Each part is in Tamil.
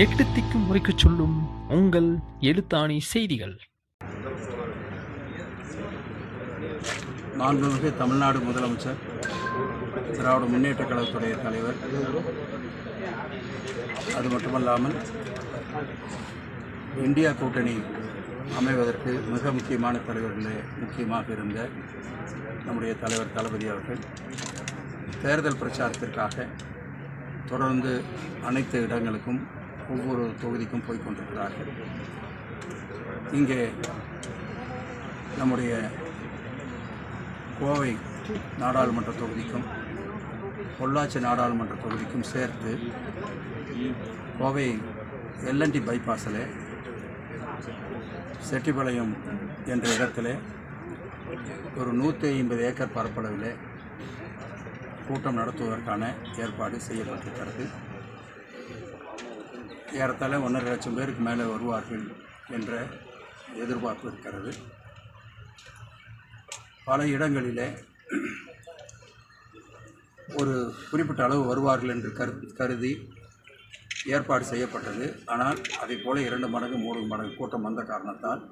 எட்டு திக்கும் முறைக்கு சொல்லும் உங்கள் எழுத்தாணி செய்திகள். மாண்புமிகு தமிழ்நாடு முதலமைச்சர் திராவிட முன்னேற்ற கழகத்துடைய தலைவர். அது மட்டுமல்லாமல் இந்தியா கூட்டணி அமைவதற்கு மிக முக்கியமான தலைவர்களே முக்கியமாக இருந்த நம்முடைய தலைவர் தளபதி அவர்கள். தேர்தல் பிரச்சாரத்திற்காக தொடர்ந்து அனைத்து இடங்களுக்கும் ஒவ்வொரு தொகுதிக்கும் போய் கொண்டிருக்கிறார்கள் இங்கே நம்முடைய கோவை நாடாளுமன்ற தொகுதிக்கும் பொள்ளாச்சி நாடாளுமன்ற தொகுதிக்கும் சேர்த்து கோவை எல்என்டி பைபாஸில் செட்டிபாளையம் என்ற இடத்துல ஒரு நூற்றி ஐம்பது ஏக்கர் பரப்பளவில் கூட்டம் நடத்துவதற்கான ஏற்பாடு செய்யப்பட்டிருக்கிறது. ஏறத்தாழ ஒன்றரை லட்சம் பேருக்கு மேலே வருவார்கள் என்ற எதிர்பார்ப்பு இருக்கிறது. பல இடங்களிலே ஒரு குறிப்பிட்ட அளவு வருவார்கள் என்று கரு கருதி ஏற்பாடு செய்யப்பட்டது. ஆனால் அதை போல் இரண்டு மடங்கு மூணு மடங்கு கூட்டம் வந்த காரணத்தால்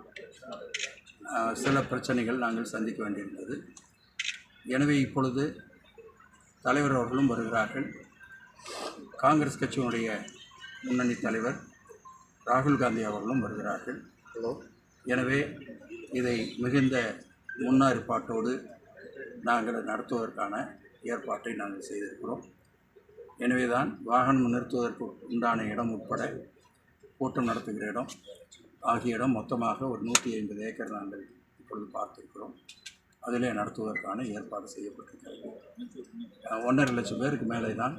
சில பிரச்சனைகள் நாங்கள் சந்திக்க வேண்டியிருந்தது. எனவே இப்பொழுது தலைவர் அவர்களும் வருகிறார்கள். காங்கிரஸ் கட்சியினுடைய முன்னணி தலைவர் ராகுல் காந்தி அவர்களும் வருகிறார்கள். எனவே இதை மிகுந்த முன்னேற்பாட்டோடு நாங்கள் நடத்துவதற்கான ஏற்பாட்டை நாங்கள் செய்திருக்கிறோம். எனவே தான் வாகனம் நிறுத்துவதற்கு உண்டான இடம் உட்பட கூட்டம் நடத்துகிற இடம் ஆகிய இடம் மொத்தமாக ஒரு நூற்றி ஐம்பது ஏக்கர் நாங்கள் இப்பொழுது பார்த்திருக்கிறோம். அதிலே நடத்துவதற்கான ஏற்பாடு செய்யப்பட்டிருக்கிறது. ஒன்றரை லட்சம் பேருக்கு மேலே தான்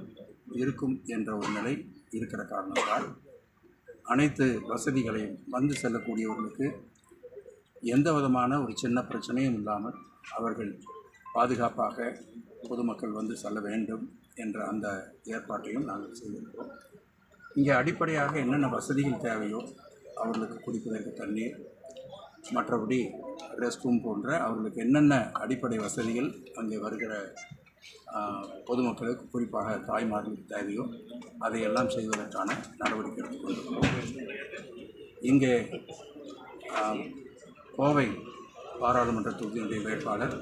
இருக்கும் என்ற ஒரு நிலை இருக்கிற காரணத்தால் அனைத்து வசதிகளையும் வந்து செல்லக்கூடியவர்களுக்கு எந்த விதமான ஒரு சின்ன பிரச்சனையும் இல்லாமல் அவர்கள் பாதுகாப்பாக பொதுமக்கள் வந்து செல்ல வேண்டும் என்ற அந்த ஏற்பாட்டையும் நாங்கள் செய்திருக்கிறோம். இங்கே அடிப்படையாக என்னென்ன வசதிகள் தேவையோ அவர்களுக்கு குடிப்பதற்கு தண்ணீர் மற்றபடி ரெஸ்ட் ரூம் போன்ற அவர்களுக்கு என்னென்ன அடிப்படை வசதிகள் அங்கே வருகிற பொதுமக்களுக்கு குறிப்பாக தாய்மார்களுக்கு தேவையோ அதையெல்லாம் செய்வதற்கான நடவடிக்கை எடுத்துக்கொண்டிருக்கிறோம். இங்கே கோவை பாராளுமன்ற தொகுதியினுடைய வேட்பாளர்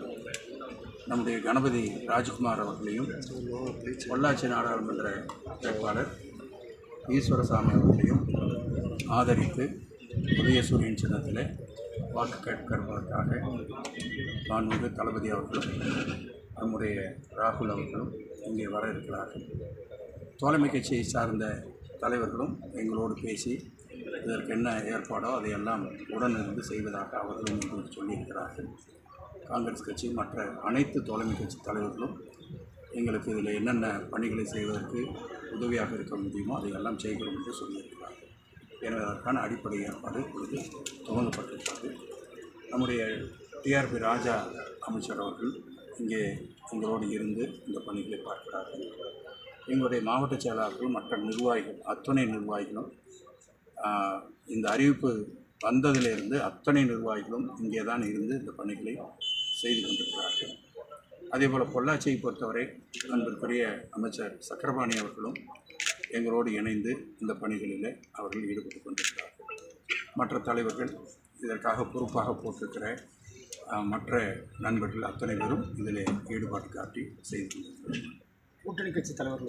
நம்முடைய கணபதி ராஜ்குமார் அவர்களையும் பொள்ளாச்சி நாடாளுமன்ற வேட்பாளர் ஈஸ்வரசாமி அவர்களையும் ஆதரித்து உதயசூரியன் சின்னத்தில் வாக்கு நான் மாண்புமிகு தளபதி அவர்களும் நம்முடைய ராகுல் அவர்களும் இங்கே வர இருக்கிறார்கள். தோழமை கட்சியை சார்ந்த தலைவர்களும் எங்களோடு பேசி இதற்கு என்ன ஏற்பாடோ அதையெல்லாம் உடனிருந்து செய்வதாக அவர்களும் எங்களுக்கு சொல்லியிருக்கிறார்கள். காங்கிரஸ் கட்சி மற்ற அனைத்து தோழமை கட்சி தலைவர்களும் எங்களுக்கு இதில் என்னென்ன பணிகளை செய்வதற்கு உதவியாக இருக்க முடியுமோ அதையெல்லாம் செய்கிறோம் என்று சொல்லியிருக்கிறார்கள். எனவே அதற்கான அடிப்படை ஏற்பாடு இப்பொழுது துவங்கப்பட்டிருக்கிறது. நம்முடைய டிஆர்பி ராஜா அமைச்சர் அவர்கள் இங்கே எங்களோடு இருந்து இந்த பணிகளை பார்க்கிறார்கள். எங்களுடைய மாவட்ட செயலாளர்கள் மற்ற நிர்வாகிகள் அத்துணை நிர்வாகிகளும் இந்த அறிவிப்பு வந்ததிலிருந்து அத்தனை நிர்வாகிகளும் இங்கே தான் இருந்து இந்த பணிகளை செய்து கொண்டிருக்கிறார்கள். அதேபோல் பொள்ளாச்சியை பொறுத்தவரை அன்பிற்குரிய அமைச்சர் சக்கரபாணி அவர்களும் எங்களோடு இணைந்து இந்த பணிகளில் அவர்கள் ஈடுபட்டு கொண்டிருக்கிறார்கள். மற்ற தலைவர்கள் இதற்காக பொறுப்பாக போட்டிருக்கிற மற்ற நண்பர்கள் அத்தனை பேரும் இதில் ஈடுபாடு காட்டி செய்து கொண்டிருக்கிறார்கள் கூட்டணி கட்சி தலைவர்கள்